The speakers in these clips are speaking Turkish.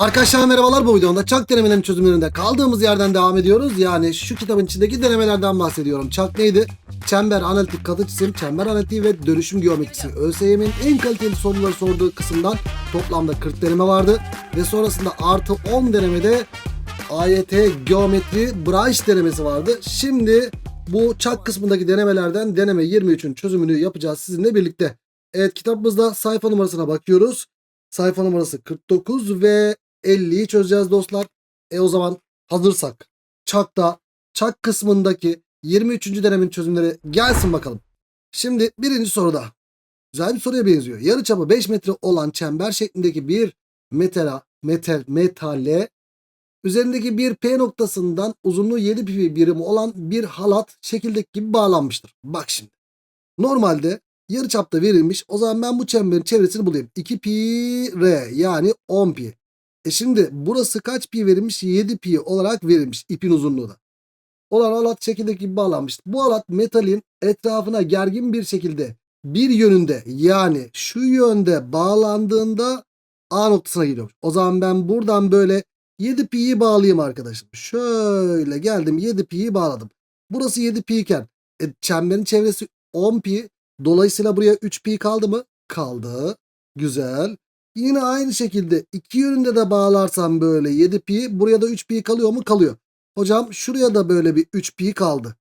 Arkadaşlar merhabalar bu videomda çak denemelerinin çözümlerinde kaldığımız yerden devam ediyoruz. Yani şu kitabın içindeki denemelerden bahsediyorum. Çak neydi? Çember, analitik, katı çizim, çember analitiği ve dönüşüm geometrisi. ÖSYM'in en kaliteli soruları sorduğu kısımdan toplamda 40 deneme vardı. Ve sonrasında artı 10 denemede AYT geometri branş denemesi vardı. Şimdi bu çak kısmındaki denemelerden deneme 23'ün çözümünü yapacağız sizinle birlikte. Evet kitabımızda sayfa numarasına bakıyoruz. Sayfa numarası 49 ve 50'yi çözeceğiz dostlar. E o zaman hazırsak çakta çak kısmındaki 23. denemin çözümleri gelsin bakalım. Şimdi birinci soruda güzel bir soruya benziyor. Yarıçapı 5 metre olan çember şeklindeki bir metala, metal, metale üzerindeki bir P noktasından uzunluğu 7 pi birimi olan bir halat şekildeki gibi bağlanmıştır. Bak şimdi. Normalde yarıçapta verilmiş. O zaman ben bu çemberin çevresini bulayım. 2 pi r yani 10 pi. E şimdi burası kaç pi verilmiş? 7 pi olarak verilmiş ipin uzunluğu da. Olan halat şekildeki gibi bağlanmış. Bu halat metalin etrafına gergin bir şekilde bir yönünde yani şu yönde bağlandığında A noktasına geliyor. O zaman ben buradan böyle 7 pi'yi bağlayayım arkadaşım. Şöyle geldim 7 pi'yi bağladım. Burası 7 pi iken e, çemberin çevresi 10 pi. Dolayısıyla buraya 3 pi kaldı mı? Kaldı. Güzel. Yine aynı şekilde iki yönünde de bağlarsam böyle 7 pi. Buraya da 3 pi kalıyor mu? Kalıyor. Hocam şuraya da böyle bir 3 pi kaldı.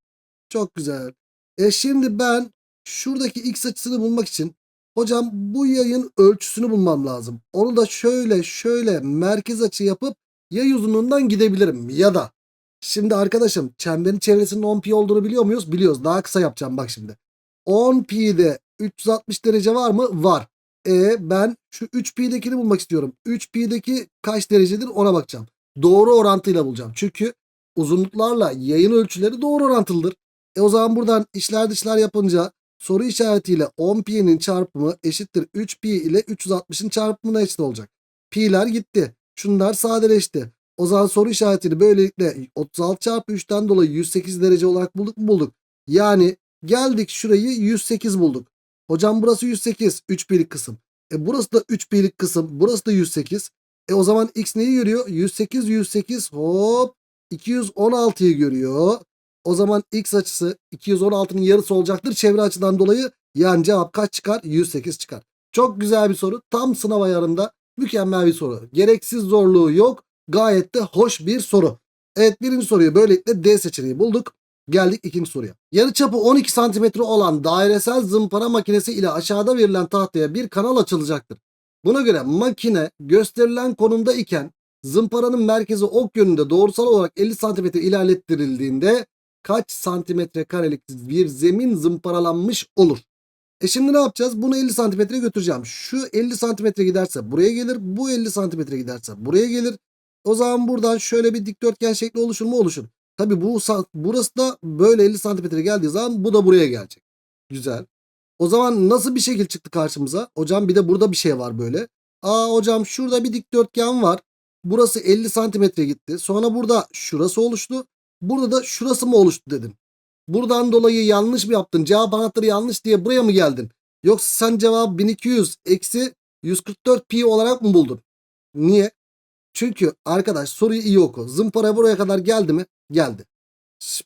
Çok güzel. E şimdi ben şuradaki x açısını bulmak için hocam bu yayın ölçüsünü bulmam lazım. Onu da şöyle şöyle merkez açı yapıp yay uzunluğundan gidebilirim. Ya da şimdi arkadaşım çemberin çevresinin 10 pi olduğunu biliyor muyuz? Biliyoruz. Daha kısa yapacağım bak şimdi. 10 pi'de 360 derece var mı? Var. E ben şu 3 pi'dekini bulmak istiyorum. 3 pi'deki kaç derecedir ona bakacağım. Doğru orantıyla bulacağım. Çünkü uzunluklarla yayın ölçüleri doğru orantılıdır. E o zaman buradan işler dışlar yapınca soru işaretiyle 10 pi'nin çarpımı eşittir 3 pi ile 360'ın çarpımına eşit olacak. Pi'ler gitti. Şunlar sadeleşti. O zaman soru işaretini böylelikle 36 çarpı 3'ten dolayı 108 derece olarak bulduk mu bulduk. Yani geldik şurayı 108 bulduk. Hocam burası 108 3 birlik kısım. E burası da 3 birlik kısım. Burası da 108. E o zaman x neyi görüyor? 108 108 hop 216'yı görüyor. O zaman x açısı 216'nın yarısı olacaktır çevre açıdan dolayı. Yani cevap kaç çıkar? 108 çıkar. Çok güzel bir soru. Tam sınav ayarında mükemmel bir soru. Gereksiz zorluğu yok. Gayet de hoş bir soru. Evet birinci soruyu böylelikle D seçeneği bulduk. Geldik ikinci soruya. Yarıçapı 12 cm olan dairesel zımpara makinesi ile aşağıda verilen tahtaya bir kanal açılacaktır. Buna göre makine gösterilen konumda iken zımparanın merkezi ok yönünde doğrusal olarak 50 cm ilerlettirildiğinde kaç santimetre karelik bir zemin zımparalanmış olur? E şimdi ne yapacağız? Bunu 50 santimetre götüreceğim. Şu 50 santimetre giderse buraya gelir. Bu 50 santimetre giderse buraya gelir. O zaman buradan şöyle bir dikdörtgen şekli oluşur mu? Oluşur. Tabi bu burası da böyle 50 santimetre geldiği zaman bu da buraya gelecek. Güzel. O zaman nasıl bir şekil çıktı karşımıza? Hocam bir de burada bir şey var böyle. Aa hocam şurada bir dikdörtgen var. Burası 50 santimetre gitti. Sonra burada şurası oluştu. Burada da şurası mı oluştu dedim. Buradan dolayı yanlış mı yaptın? Cevap anahtarı yanlış diye buraya mı geldin? Yoksa sen cevabı 1200 eksi 144 pi olarak mı buldun? Niye? Çünkü arkadaş soruyu iyi oku. Zımpara buraya kadar geldi mi? Geldi.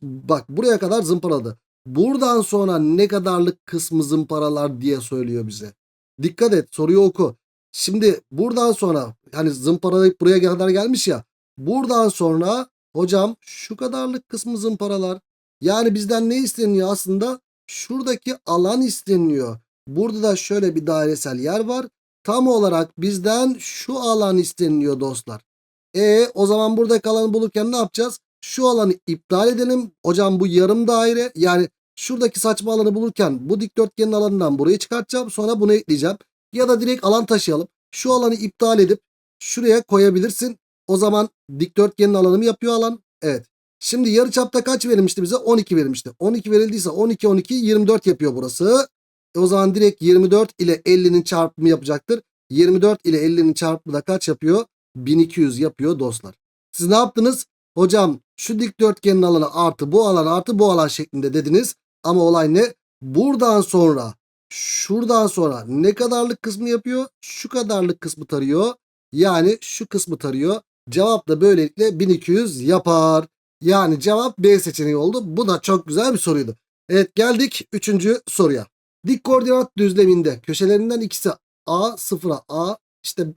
Bak buraya kadar zımparadı. Buradan sonra ne kadarlık kısmı zımparalar diye söylüyor bize. Dikkat et soruyu oku. Şimdi buradan sonra hani zımparalayıp buraya kadar gelmiş ya. Buradan sonra hocam şu kadarlık kısmı zımparalar. Yani bizden ne isteniyor aslında? Şuradaki alan isteniyor. Burada da şöyle bir dairesel yer var. Tam olarak bizden şu alan isteniyor dostlar. E o zaman buradaki alanı bulurken ne yapacağız? Şu alanı iptal edelim. Hocam bu yarım daire yani şuradaki saçma alanı bulurken bu dikdörtgenin alanından burayı çıkartacağım. Sonra bunu ekleyeceğim. Ya da direkt alan taşıyalım. Şu alanı iptal edip şuraya koyabilirsin. O zaman dikdörtgenin alanı mı yapıyor alan? Evet. Şimdi yarıçapta kaç verilmişti bize? 12 verilmişti. 12 verildiyse 12 12 24 yapıyor burası. E o zaman direkt 24 ile 50'nin çarpımı yapacaktır. 24 ile 50'nin çarpımı da kaç yapıyor? 1200 yapıyor dostlar. Siz ne yaptınız? Hocam şu dikdörtgenin alanı artı bu alan artı bu alan şeklinde dediniz. Ama olay ne? Buradan sonra şuradan sonra ne kadarlık kısmı yapıyor? Şu kadarlık kısmı tarıyor. Yani şu kısmı tarıyor. Cevap da böylelikle 1200 yapar. Yani cevap B seçeneği oldu. Bu da çok güzel bir soruydu. Evet geldik 3. soruya. Dik koordinat düzleminde köşelerinden ikisi A sıfıra A işte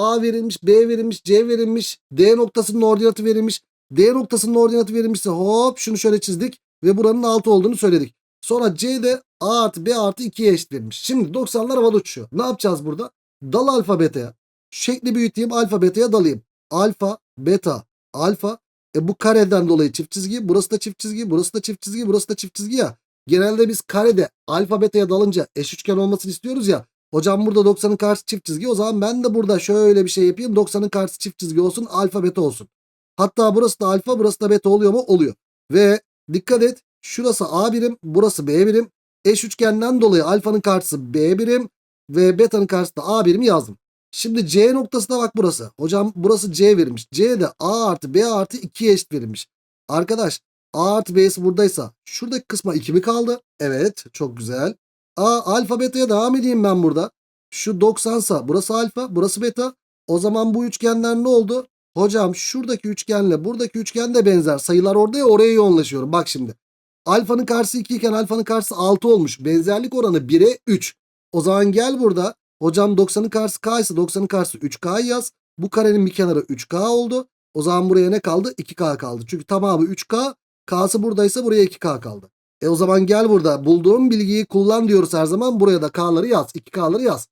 A verilmiş, B verilmiş, C verilmiş, D noktasının ordinatı verilmiş. D noktasının ordinatı verilmişse hop şunu şöyle çizdik ve buranın 6 olduğunu söyledik. Sonra C'de A artı B artı 2'ye eşit verilmiş. Şimdi 90'lar havada uçuyor. Ne yapacağız burada? Dal alfa beta'ya. Şekli büyüteyim alfa beta'ya dalayım. Alfa, beta, alfa. E bu kareden dolayı çift çizgi. Burası da çift çizgi. Burası da çift çizgi. Burası da çift çizgi ya. Genelde biz karede alfa beta'ya dalınca eş üçgen olmasını istiyoruz ya. Hocam burada 90'ın karşısı çift çizgi. O zaman ben de burada şöyle bir şey yapayım. 90'ın karşısı çift çizgi olsun. Alfa beta olsun. Hatta burası da alfa burası da beta oluyor mu? Oluyor. Ve dikkat et. Şurası A birim. Burası B birim. Eş üçgenden dolayı alfanın karşısı B birim. Ve beta'nın karşısı da A birim yazdım. Şimdi C noktasına bak burası. Hocam burası C verilmiş. C'de A artı B artı 2'ye eşit verilmiş. Arkadaş A artı B'si buradaysa şuradaki kısma 2 mi kaldı? Evet çok güzel. A alfa beta'ya devam edeyim ben burada. Şu 90 sa burası alfa burası beta. O zaman bu üçgenler ne oldu? Hocam şuradaki üçgenle buradaki üçgen de benzer. Sayılar orada ya oraya yoğunlaşıyorum. Bak şimdi. Alfanın karşısı 2 iken alfanın karşısı 6 olmuş. Benzerlik oranı 1'e 3. O zaman gel burada. Hocam 90'ın karşısı k ise 90'ın karşısı 3k yaz. Bu karenin bir kenarı 3k oldu. O zaman buraya ne kaldı? 2k kaldı. Çünkü tamamı 3k. K'sı buradaysa buraya 2k kaldı. E o zaman gel burada bulduğum bilgiyi kullan diyoruz her zaman. Buraya da K'ları yaz. 2K'ları yaz.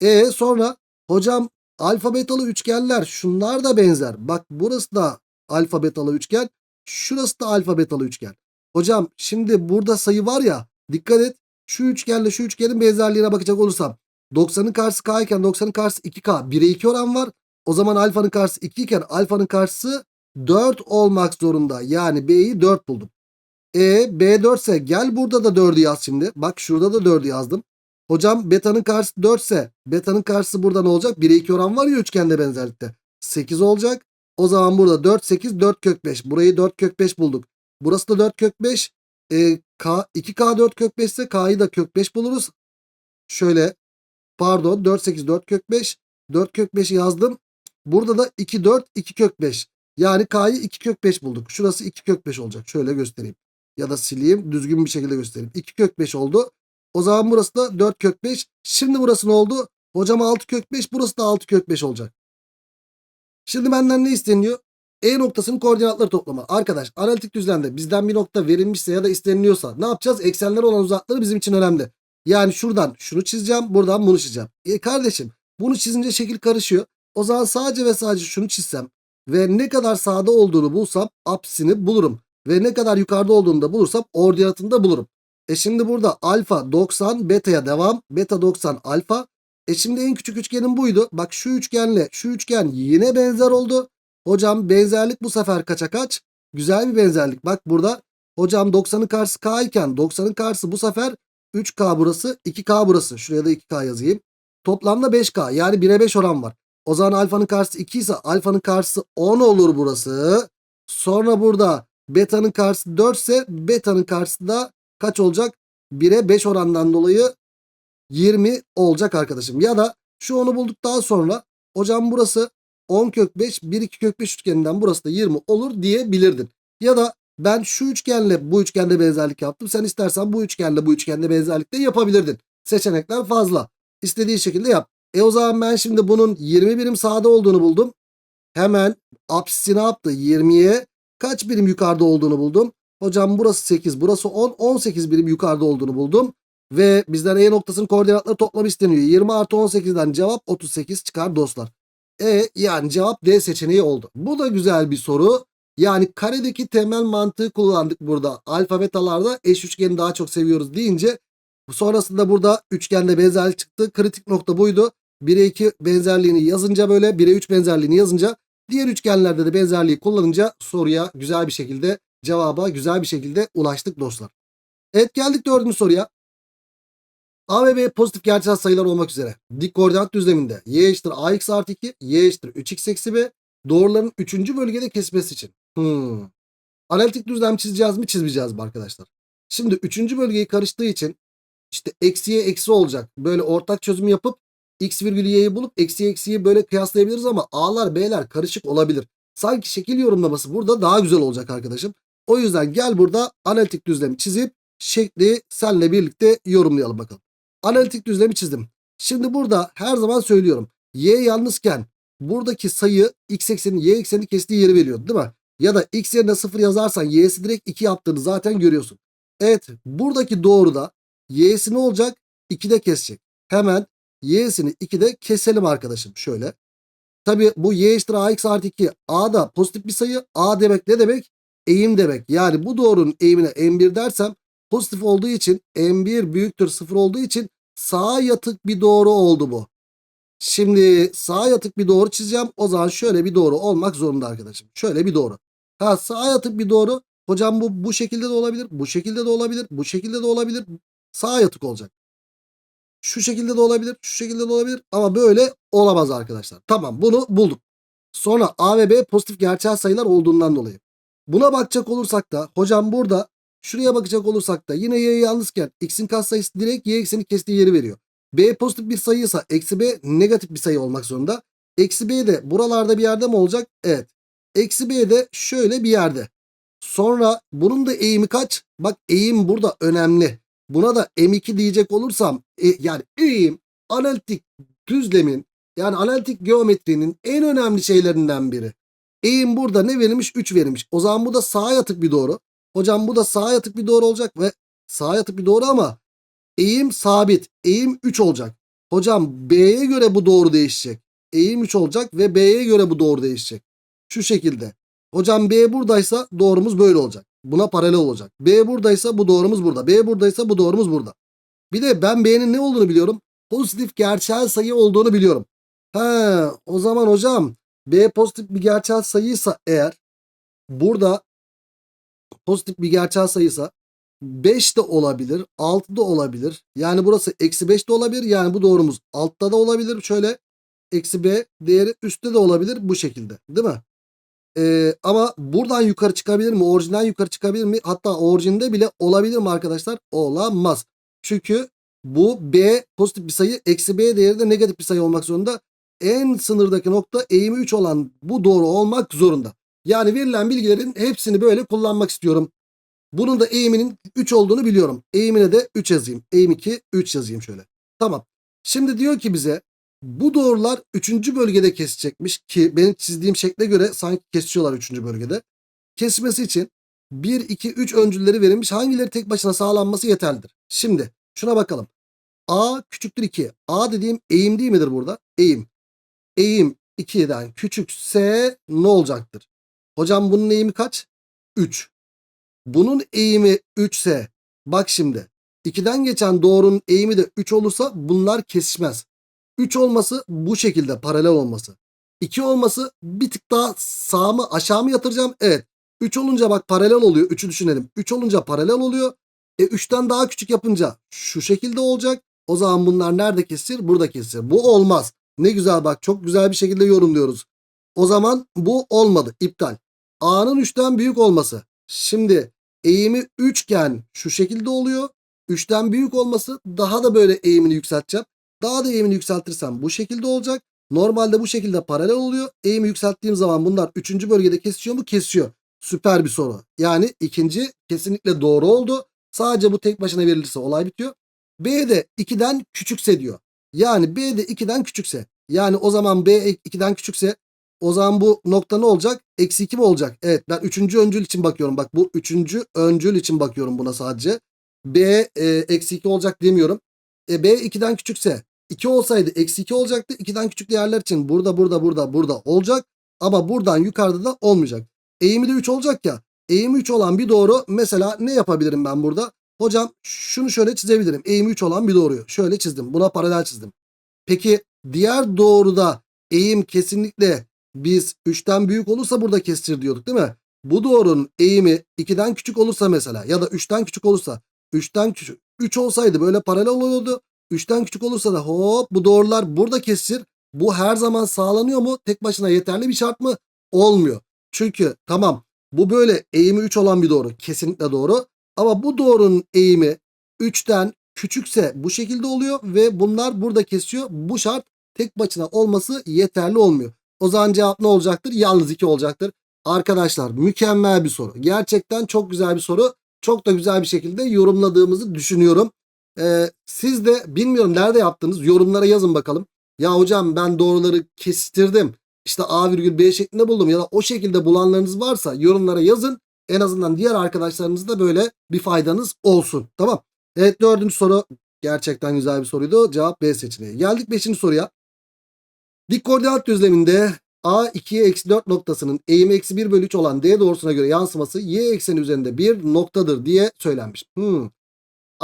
E sonra hocam alfa betalı üçgenler şunlar da benzer. Bak burası da alfa betalı üçgen. Şurası da alfa betalı üçgen. Hocam şimdi burada sayı var ya dikkat et. Şu üçgenle şu üçgenin benzerliğine bakacak olursam 90'ın karşısı K iken 90'ın karşısı 2K. 1'e 2 oran var. O zaman alfanın karşısı 2 iken alfanın karşısı 4 olmak zorunda. Yani B'yi 4 buldum. E B4 ise gel burada da 4'ü yaz şimdi. Bak şurada da 4'ü yazdım. Hocam beta'nın karşısı 4 ise beta'nın karşısı burada ne olacak? 1'e 2 oran var ya üçgende benzerlikte. 8 olacak. O zaman burada 4 8 4 kök 5. Burayı 4 kök 5 bulduk. Burası da 4 kök 5. E, K, 2K 4 kök 5 ise K'yı da kök 5 buluruz. Şöyle pardon 4 8 4 kök 5. 4 kök 5'i yazdım. Burada da 2 4 2 kök 5. Yani K'yı 2 kök 5 bulduk. Şurası 2 kök 5 olacak. Şöyle göstereyim. Ya da sileyim. Düzgün bir şekilde göstereyim. 2 kök 5 oldu. O zaman burası da 4 kök 5. Şimdi burası ne oldu? Hocam 6 kök 5. Burası da 6 kök 5 olacak. Şimdi benden ne isteniyor? E noktasının koordinatları toplama. Arkadaş analitik düzlemde bizden bir nokta verilmişse ya da isteniliyorsa ne yapacağız? Eksenler olan uzaklığı bizim için önemli. Yani şuradan şunu çizeceğim. Buradan bunu çizeceğim. E kardeşim bunu çizince şekil karışıyor. O zaman sadece ve sadece şunu çizsem ve ne kadar sağda olduğunu bulsam apsini bulurum. Ve ne kadar yukarıda olduğunu da bulursam ordinatını da bulurum. E şimdi burada alfa 90 beta'ya devam. Beta 90 alfa. E şimdi en küçük üçgenin buydu. Bak şu üçgenle şu üçgen yine benzer oldu. Hocam benzerlik bu sefer kaça kaç? Güzel bir benzerlik. Bak burada hocam 90'ın karşısı k iken 90'ın karşısı bu sefer 3k burası 2k burası. Şuraya da 2k yazayım. Toplamda 5k yani 1'e 5 oran var. O zaman alfanın karşısı 2 ise alfanın karşısı 10 olur burası. Sonra burada beta'nın karşısı 4 ise beta'nın karşısı da kaç olacak? 1'e 5 orandan dolayı 20 olacak arkadaşım. Ya da şu onu bulduk daha sonra hocam burası 10 kök 5 1 2 kök 5 üçgeninden burası da 20 olur diyebilirdin. Ya da ben şu üçgenle bu üçgende benzerlik yaptım. Sen istersen bu üçgenle bu üçgende benzerlik de yapabilirdin. Seçenekler fazla. İstediği şekilde yap. E o zaman ben şimdi bunun 20 birim sağda olduğunu buldum. Hemen apsisi ne yaptı? 20'ye kaç birim yukarıda olduğunu buldum. Hocam burası 8, burası 10, 18 birim yukarıda olduğunu buldum. Ve bizden E noktasının koordinatları toplam isteniyor. 20 artı 18'den cevap 38 çıkar dostlar. E yani cevap D seçeneği oldu. Bu da güzel bir soru. Yani karedeki temel mantığı kullandık burada. Alfa betalarda eş üçgeni daha çok seviyoruz deyince sonrasında burada üçgende benzerlik çıktı. Kritik nokta buydu. 1'e 2 benzerliğini yazınca böyle 1'e 3 benzerliğini yazınca diğer üçgenlerde de benzerliği kullanınca soruya güzel bir şekilde cevaba güzel bir şekilde ulaştık dostlar. Evet geldik dördüncü soruya. A ve B pozitif gerçel sayılar olmak üzere dik koordinat düzleminde y eşittir ax artı 2, y eşittir 3x eksi b doğruların 3. bölgede kesmesi için. Hmm. Analitik düzlem çizeceğiz mi çizmeyeceğiz mi arkadaşlar? Şimdi 3. bölgeyi karıştığı için işte eksiye eksi olacak. Böyle ortak çözüm yapıp x virgül y'yi bulup eksi eksiyi böyle kıyaslayabiliriz ama a'lar b'ler karışık olabilir. Sanki şekil yorumlaması burada daha güzel olacak arkadaşım. O yüzden gel burada analitik düzlemi çizip şekli senle birlikte yorumlayalım bakalım. Analitik düzlemi çizdim. Şimdi burada her zaman söylüyorum. Y yalnızken buradaki sayı x eksenin y eksenini kestiği yeri veriyor değil mi? Ya da x yerine 0 yazarsan y'si direkt 2 yaptığını zaten görüyorsun. Evet buradaki doğruda y'si ne olacak? 2'de kesecek. Hemen y'sini 2'de keselim arkadaşım. Şöyle. Tabi bu y eşittir ax artı 2. A da pozitif bir sayı. A demek ne demek? Eğim demek. Yani bu doğrunun eğimine m1 dersem pozitif olduğu için m1 büyüktür 0 olduğu için sağa yatık bir doğru oldu bu. Şimdi sağa yatık bir doğru çizeceğim. O zaman şöyle bir doğru olmak zorunda arkadaşım. Şöyle bir doğru. Ha sağa yatık bir doğru. Hocam bu bu şekilde de olabilir. Bu şekilde de olabilir. Bu şekilde de olabilir. Sağa yatık olacak. Şu şekilde de olabilir. Şu şekilde de olabilir. Ama böyle olamaz arkadaşlar. Tamam bunu bulduk. Sonra A ve B pozitif gerçel sayılar olduğundan dolayı. Buna bakacak olursak da hocam burada şuraya bakacak olursak da yine y yalnızken x'in katsayısı direkt y ekseni kestiği yeri veriyor. B pozitif bir sayıysa eksi b negatif bir sayı olmak zorunda. Eksi b de buralarda bir yerde mi olacak? Evet. Eksi b de şöyle bir yerde. Sonra bunun da eğimi kaç? Bak eğim burada önemli. Buna da M2 diyecek olursam e, yani eğim analitik düzlemin yani analitik geometrinin en önemli şeylerinden biri. Eğim burada ne verilmiş? 3 verilmiş. O zaman bu da sağa yatık bir doğru. Hocam bu da sağa yatık bir doğru olacak ve sağa yatık bir doğru ama eğim sabit. Eğim 3 olacak. Hocam B'ye göre bu doğru değişecek. Eğim 3 olacak ve B'ye göre bu doğru değişecek. Şu şekilde. Hocam B buradaysa doğrumuz böyle olacak. Buna paralel olacak. B buradaysa bu doğrumuz burada. B buradaysa bu doğrumuz burada. Bir de ben B'nin ne olduğunu biliyorum. Pozitif gerçel sayı olduğunu biliyorum. He, o zaman hocam B pozitif bir gerçel sayıysa eğer burada pozitif bir gerçel sayıysa 5 de olabilir, 6 da olabilir. Yani burası eksi 5 de olabilir. Yani bu doğrumuz altta da olabilir. Şöyle eksi B değeri üstte de olabilir bu şekilde. Değil mi? Ee, ama buradan yukarı çıkabilir mi? Orijinden yukarı çıkabilir mi? Hatta orijinde bile olabilir mi arkadaşlar? Olamaz. Çünkü bu B pozitif bir sayı. Eksi B değeri de negatif bir sayı olmak zorunda. En sınırdaki nokta eğimi 3 olan bu doğru olmak zorunda. Yani verilen bilgilerin hepsini böyle kullanmak istiyorum. Bunun da eğiminin 3 olduğunu biliyorum. Eğimine de 3 yazayım. Eğim 2, 3 yazayım şöyle. Tamam. Şimdi diyor ki bize bu doğrular 3. bölgede kesecekmiş ki benim çizdiğim şekle göre sanki kesiyorlar 3. bölgede. Kesmesi için 1, 2, 3 öncülleri verilmiş. Hangileri tek başına sağlanması yeterlidir? Şimdi şuna bakalım. A küçüktür 2. A dediğim eğim değil midir burada? Eğim. Eğim 2'den küçükse ne olacaktır? Hocam bunun eğimi kaç? 3. Bunun eğimi 3 ise bak şimdi 2'den geçen doğrunun eğimi de 3 olursa bunlar kesişmez. 3 olması bu şekilde paralel olması. 2 olması bir tık daha sağ mı aşağı mı yatıracağım? Evet. 3 olunca bak paralel oluyor. 3'ü düşünelim. 3 olunca paralel oluyor. E 3'ten daha küçük yapınca şu şekilde olacak. O zaman bunlar nerede kesir? Burada kesir. Bu olmaz. Ne güzel bak çok güzel bir şekilde yorumluyoruz. O zaman bu olmadı. İptal. A'nın 3'ten büyük olması. Şimdi eğimi 3 iken şu şekilde oluyor. 3'ten büyük olması daha da böyle eğimini yükselteceğim. Daha da eğimini yükseltirsem bu şekilde olacak. Normalde bu şekilde paralel oluyor. Eğimi yükselttiğim zaman bunlar 3. bölgede kesişiyor mu? Kesiyor. Süper bir soru. Yani ikinci kesinlikle doğru oldu. Sadece bu tek başına verilirse olay bitiyor. B de 2'den küçükse diyor. Yani B de 2'den küçükse. Yani o zaman B 2'den küçükse o zaman bu nokta ne olacak? Eksi 2 mi olacak? Evet ben 3. öncül için bakıyorum. Bak bu 3. öncül için bakıyorum buna sadece. B e, eksi 2 olacak demiyorum. E, B 2'den küçükse 2 olsaydı eksi 2 olacaktı. 2'den küçük değerler için burada burada burada burada olacak. Ama buradan yukarıda da olmayacak. Eğimi de 3 olacak ya. Eğimi 3 olan bir doğru mesela ne yapabilirim ben burada? Hocam şunu şöyle çizebilirim. Eğimi 3 olan bir doğruyu. Şöyle çizdim. Buna paralel çizdim. Peki diğer doğruda eğim kesinlikle biz 3'ten büyük olursa burada kestir diyorduk değil mi? Bu doğrunun eğimi 2'den küçük olursa mesela ya da 3'ten küçük olursa 3'ten küçük 3 olsaydı böyle paralel oluyordu. 3'ten küçük olursa da hop bu doğrular burada kesir. Bu her zaman sağlanıyor mu? Tek başına yeterli bir şart mı? Olmuyor. Çünkü tamam bu böyle eğimi 3 olan bir doğru. Kesinlikle doğru. Ama bu doğrunun eğimi 3'ten küçükse bu şekilde oluyor ve bunlar burada kesiyor. Bu şart tek başına olması yeterli olmuyor. O zaman cevap ne olacaktır? Yalnız 2 olacaktır. Arkadaşlar mükemmel bir soru. Gerçekten çok güzel bir soru. Çok da güzel bir şekilde yorumladığımızı düşünüyorum. Ee, siz de bilmiyorum nerede yaptınız yorumlara yazın bakalım. Ya hocam ben doğruları kestirdim. İşte A virgül B şeklinde buldum ya da o şekilde bulanlarınız varsa yorumlara yazın. En azından diğer arkadaşlarınız da böyle bir faydanız olsun. Tamam. Evet dördüncü soru gerçekten güzel bir soruydu. Cevap B seçeneği. Geldik beşinci soruya. Dik koordinat düzleminde A 2'ye eksi 4 noktasının eğimi eksi 1 bölü 3 olan D doğrusuna göre yansıması y ekseni üzerinde bir noktadır diye söylenmiş. Hmm.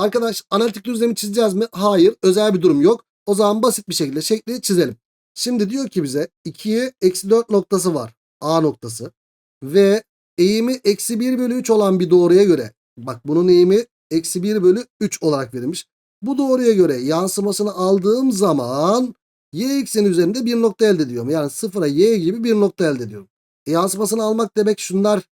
Arkadaş analitik düzlemi çizeceğiz mi? Hayır. Özel bir durum yok. O zaman basit bir şekilde şekli çizelim. Şimdi diyor ki bize 2'ye eksi 4 noktası var. A noktası. Ve eğimi eksi 1 bölü 3 olan bir doğruya göre. Bak bunun eğimi eksi 1 bölü 3 olarak verilmiş. Bu doğruya göre yansımasını aldığım zaman y ekseni üzerinde bir nokta elde ediyorum. Yani sıfıra y gibi bir nokta elde ediyorum. E, yansımasını almak demek şunlar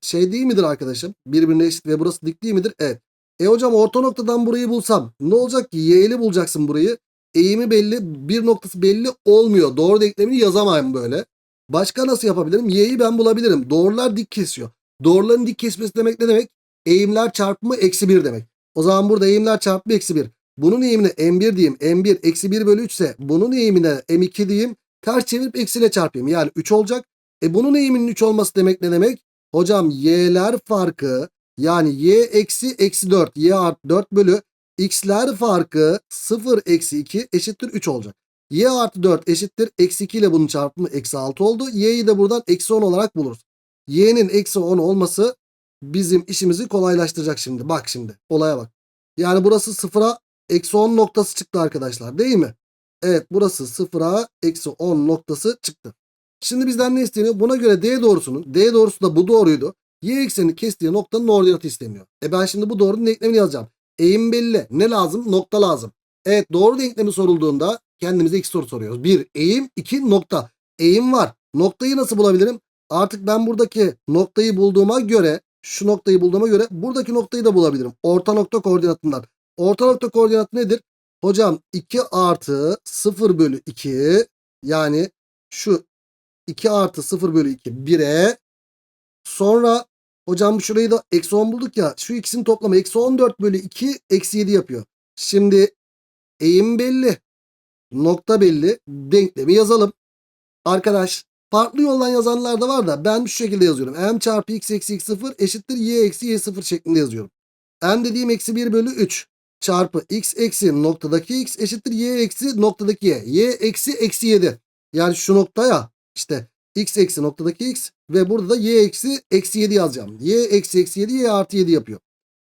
şey değil midir arkadaşım? Birbirine eşit ve burası dik değil midir? Evet. E hocam orta noktadan burayı bulsam ne olacak ki? Y'li bulacaksın burayı. Eğimi belli, bir noktası belli olmuyor. Doğru denklemini yazamayım böyle. Başka nasıl yapabilirim? Y'yi ben bulabilirim. Doğrular dik kesiyor. Doğruların dik kesmesi demek ne demek? Eğimler çarpımı eksi 1 demek. O zaman burada eğimler çarpımı eksi 1. Bunun eğimine m1 diyeyim. m1 eksi 1 bölü 3 ise bunun eğimine m2 diyeyim. Ters çevirip eksiyle çarpayım. Yani 3 olacak. E bunun eğiminin 3 olması demek ne demek? Hocam y'ler farkı yani y eksi eksi 4 y artı 4 bölü x'ler farkı 0 eksi 2 eşittir 3 olacak. y artı 4 eşittir eksi 2 ile bunun çarpımı eksi 6 oldu. y'yi de buradan eksi 10 olarak buluruz. y'nin eksi 10 olması bizim işimizi kolaylaştıracak şimdi. Bak şimdi olaya bak. Yani burası sıfıra eksi 10 noktası çıktı arkadaşlar değil mi? Evet burası sıfıra eksi 10 noktası çıktı. Şimdi bizden ne isteniyor? Buna göre D doğrusunun, D doğrusu da bu doğruydu. Y eksenini kestiği noktanın ordinatı isteniyor. E ben şimdi bu doğrunun denklemini yazacağım. Eğim belli. Ne lazım? Nokta lazım. Evet doğru denklemi sorulduğunda kendimize iki soru soruyoruz. Bir eğim, iki nokta. Eğim var. Noktayı nasıl bulabilirim? Artık ben buradaki noktayı bulduğuma göre, şu noktayı bulduğuma göre buradaki noktayı da bulabilirim. Orta nokta koordinatından. Orta nokta koordinatı nedir? Hocam 2 artı 0 bölü 2 yani şu 2 artı 0 bölü 2 1'e sonra hocam şurayı da eksi 10 bulduk ya şu ikisinin toplamı eksi 14 bölü 2 eksi 7 yapıyor. Şimdi eğim belli nokta belli denklemi yazalım. Arkadaş farklı yoldan yazanlar da var da ben şu şekilde yazıyorum. m çarpı x eksi x 0 eşittir y eksi y 0 şeklinde yazıyorum. m dediğim eksi 1 bölü 3 çarpı x eksi noktadaki x eşittir y eksi noktadaki y. y eksi eksi 7. Yani şu noktaya işte x eksi noktadaki x ve burada da y eksi eksi 7 yazacağım. y eksi eksi 7 y artı 7 yapıyor.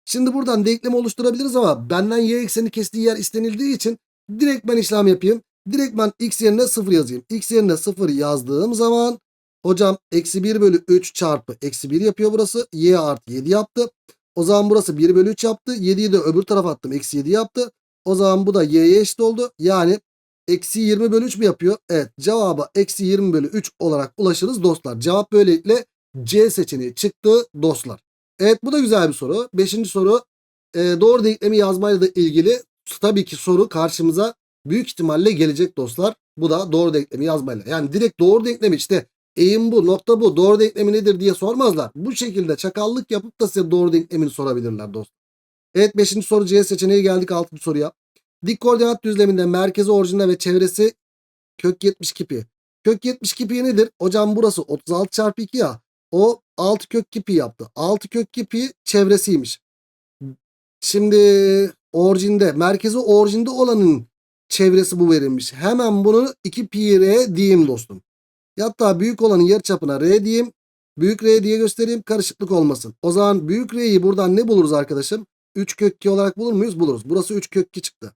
Şimdi buradan denklemi oluşturabiliriz ama benden y ekseni kestiği yer istenildiği için direkt ben işlem yapayım. Direkt ben x yerine 0 yazayım. x yerine 0 yazdığım zaman hocam eksi 1 bölü 3 çarpı eksi 1 yapıyor burası. y artı 7 yaptı. O zaman burası 1 bölü 3 yaptı. 7'yi de öbür tarafa attım. Eksi 7 yaptı. O zaman bu da y'ye eşit oldu. Yani eksi 20 bölü 3 mü yapıyor? Evet cevaba eksi 20 bölü 3 olarak ulaşırız dostlar. Cevap böylelikle C seçeneği çıktı dostlar. Evet bu da güzel bir soru. Beşinci soru e, doğru denklemi yazmayla da ilgili tabii ki soru karşımıza büyük ihtimalle gelecek dostlar. Bu da doğru denklemi yazmayla. Yani direkt doğru denklemi işte eğim bu nokta bu doğru denklemi nedir diye sormazlar. Bu şekilde çakallık yapıp da size doğru denklemini sorabilirler dostlar. Evet 5. soru C seçeneği geldik 6. soruya. Dik koordinat düzleminde merkezi orijinde ve çevresi kök 72 pi. Kök 72 pi nedir? Hocam burası 36 çarpı 2 ya. O 6 kök 2 pi yaptı. 6 kök 2 pi çevresiymiş. Şimdi orijinde merkezi orijinde olanın çevresi bu verilmiş. Hemen bunu 2 pi r diyeyim dostum. Hatta büyük olanın yarıçapına r diyeyim. Büyük r diye göstereyim karışıklık olmasın. O zaman büyük r'yi buradan ne buluruz arkadaşım? 3 kök 2 olarak bulur muyuz? Buluruz. Burası 3 kök 2 çıktı.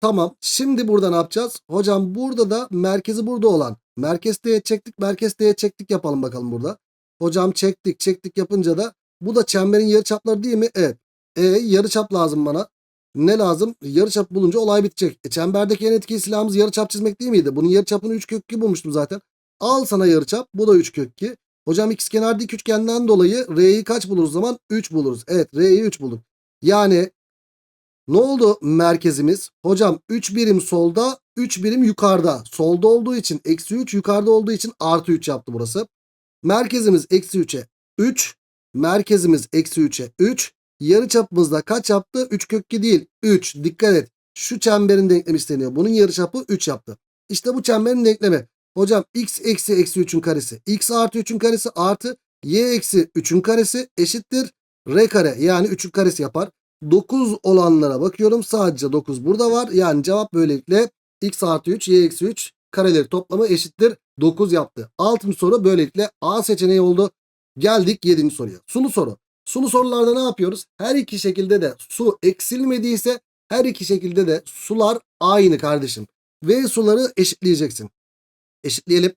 Tamam. Şimdi burada ne yapacağız? Hocam burada da merkezi burada olan. Merkez D'ye çektik. Merkez D'ye çektik yapalım bakalım burada. Hocam çektik. Çektik yapınca da bu da çemberin yarıçapları değil mi? Evet. E yarıçap lazım bana. Ne lazım? Yarıçap bulunca olay bitecek. E, çemberdeki en etkili silahımız yarıçap çizmek değil miydi? Bunun yarıçapını 3 kök 2 bulmuştum zaten. Al sana yarıçap. Bu da 3 kök 2. Hocam x kenar dik üçgenden dolayı R'yi kaç buluruz zaman? 3 buluruz. Evet R'yi 3 bulduk. Yani ne oldu merkezimiz? Hocam 3 birim solda 3 birim yukarıda. Solda olduğu için eksi 3 yukarıda olduğu için artı 3 yaptı burası. Merkezimiz eksi 3'e 3. Merkezimiz eksi 3'e 3. Yarıçapımız da kaç yaptı? 3 kök 2 değil. 3. Dikkat et. Şu çemberin denklemi isteniyor. Bunun yarıçapı 3 yaptı. İşte bu çemberin denklemi. Hocam x eksi eksi 3'ün karesi. x artı 3'ün karesi artı y eksi 3'ün karesi eşittir. r kare yani 3'ün karesi yapar. 9 olanlara bakıyorum. Sadece 9 burada var. Yani cevap böylelikle x artı 3 y eksi 3 kareleri toplamı eşittir. 9 yaptı. Altıncı soru böylelikle A seçeneği oldu. Geldik 7. soruya. Sulu soru. Sulu sorularda ne yapıyoruz? Her iki şekilde de su eksilmediyse her iki şekilde de sular aynı kardeşim. V suları eşitleyeceksin. Eşitleyelim.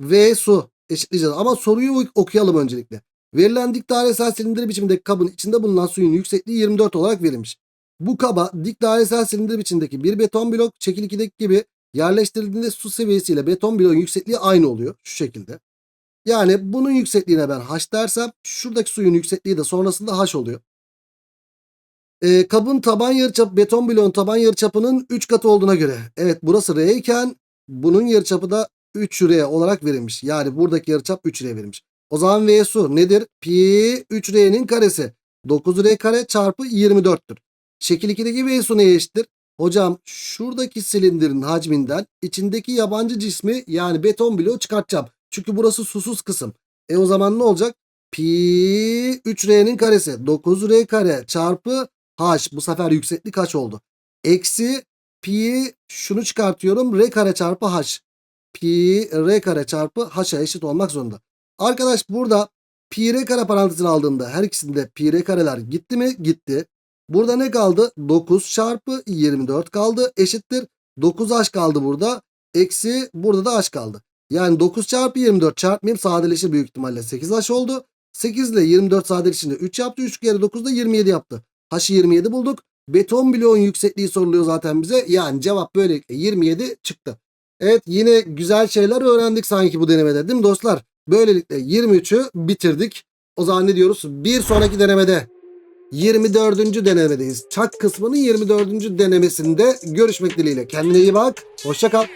V su eşitleyeceğiz. Ama soruyu okuyalım öncelikle. Verilen dik dairesel silindir biçimindeki kabın içinde bulunan suyun yüksekliği 24 olarak verilmiş. Bu kaba dik dairesel silindir biçimindeki bir beton blok şekil 2'deki gibi yerleştirildiğinde su seviyesiyle beton bloğun yüksekliği aynı oluyor. Şu şekilde. Yani bunun yüksekliğine ben h dersem şuradaki suyun yüksekliği de sonrasında h oluyor. Ee, kabın taban yarıçapı beton bloğun taban yarıçapının 3 katı olduğuna göre. Evet burası r iken bunun yarıçapı da 3 r olarak verilmiş. Yani buradaki yarıçap 3 r verilmiş. O zaman V su nedir? Pi 3R'nin karesi. 9R kare çarpı 24'tür. Şekil 2'deki V su neye eşittir? Hocam şuradaki silindirin hacminden içindeki yabancı cismi yani beton bloğu çıkartacağım. Çünkü burası susuz kısım. E o zaman ne olacak? Pi 3R'nin karesi 9R kare çarpı H. Bu sefer yükseklik kaç oldu? Eksi pi şunu çıkartıyorum. R kare çarpı H. Pi R kare çarpı H'a eşit olmak zorunda. Arkadaş burada pi r kare parantezine aldığımda her ikisinde pi r kareler gitti mi? Gitti. Burada ne kaldı? 9 çarpı 24 kaldı. Eşittir. 9h kaldı burada. Eksi burada da h kaldı. Yani 9 çarpı 24 çarpmayayım sadeleşir büyük ihtimalle 8h oldu. 8 ile 24 sadeleşince 3 yaptı. 3 kere 9 da 27 yaptı. H'ı 27 bulduk. Beton bloğun yüksekliği soruluyor zaten bize. Yani cevap böylelikle 27 çıktı. Evet yine güzel şeyler öğrendik sanki bu denemede değil mi dostlar? Böylelikle 23'ü bitirdik. O zaman ne diyoruz? Bir sonraki denemede 24. denemedeyiz. Çak kısmının 24. denemesinde görüşmek dileğiyle. Kendine iyi bak. Hoşça kal.